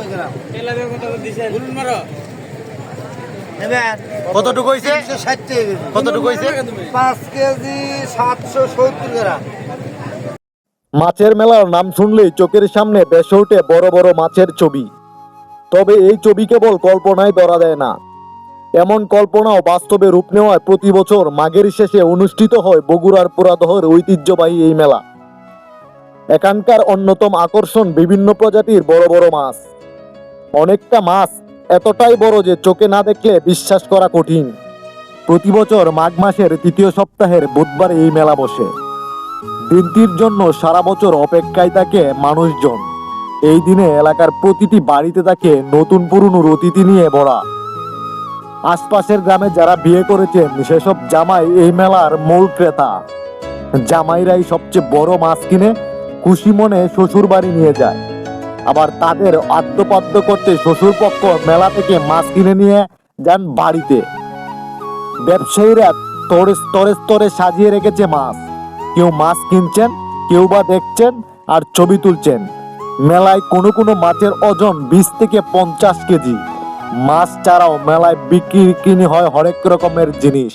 নব্বই গ্রাম? কতটুকু হয়েছে তিনশো ষাট টাকা কেজি। কতটুকু হয়েছে পাঁচ কেজি সাতশো সত্তর গ্রাম। মাছের মেলার নাম শুনলেই চোখের সামনে বেসে ওঠে বড় বড় মাছের ছবি। তবে এই ছবি কেবল কল্পনায় ধরা দেয় না। এমন কল্পনাও বাস্তবে রূপ নেওয়ায় প্রতি বছর মাঘের শেষে অনুষ্ঠিত হয় বগুড়ার পুরাদহর ঐতিহ্যবাহী এই মেলা। এখানকার অন্যতম আকর্ষণ বিভিন্ন প্রজাতির বড় বড় মাছ। অনেকটা মাছ এতটাই বড় যে চোখে না দেখলে বিশ্বাস করা কঠিন। প্রতি বছর মাঘ মাসের তৃতীয় সপ্তাহের বুধবার এই মেলা বসে। দিনটির জন্য সারা বছর অপেক্ষায় থাকে মানুষজন। এই দিনে এলাকার প্রতিটি বাড়িতে থাকে নতুন পুরনোর অতিথি নিয়ে ভরা। আশপাশের গ্রামে যারা বিয়ে করেছেন, সেসব জামাই এই মেলার মূল ক্রেতা। জামাইরাই সবচেয়ে বড় মাছ কিনে খুশি মনে শ্বশুর বাড়ি নিয়ে যায়। আবার তাদের আদ্যপাদ্য করতে শ্বশুর পক্ষ মেলা থেকে মাছ কিনে নিয়ে যান বাড়িতে। ব্যবসায়ীরা স্তরে স্তরে স্তরে সাজিয়ে রেখেছে মাছ। কেউ মাছ কিনছেন, কেউ বা দেখছেন আর ছবি তুলছেন। মেলায় কোনো কোনো মাছের ওজন বিশ থেকে পঞ্চাশ কেজি। মাছ ছাড়াও মেলায় বিক্রি কিনি হয় হরেক রকমের জিনিস।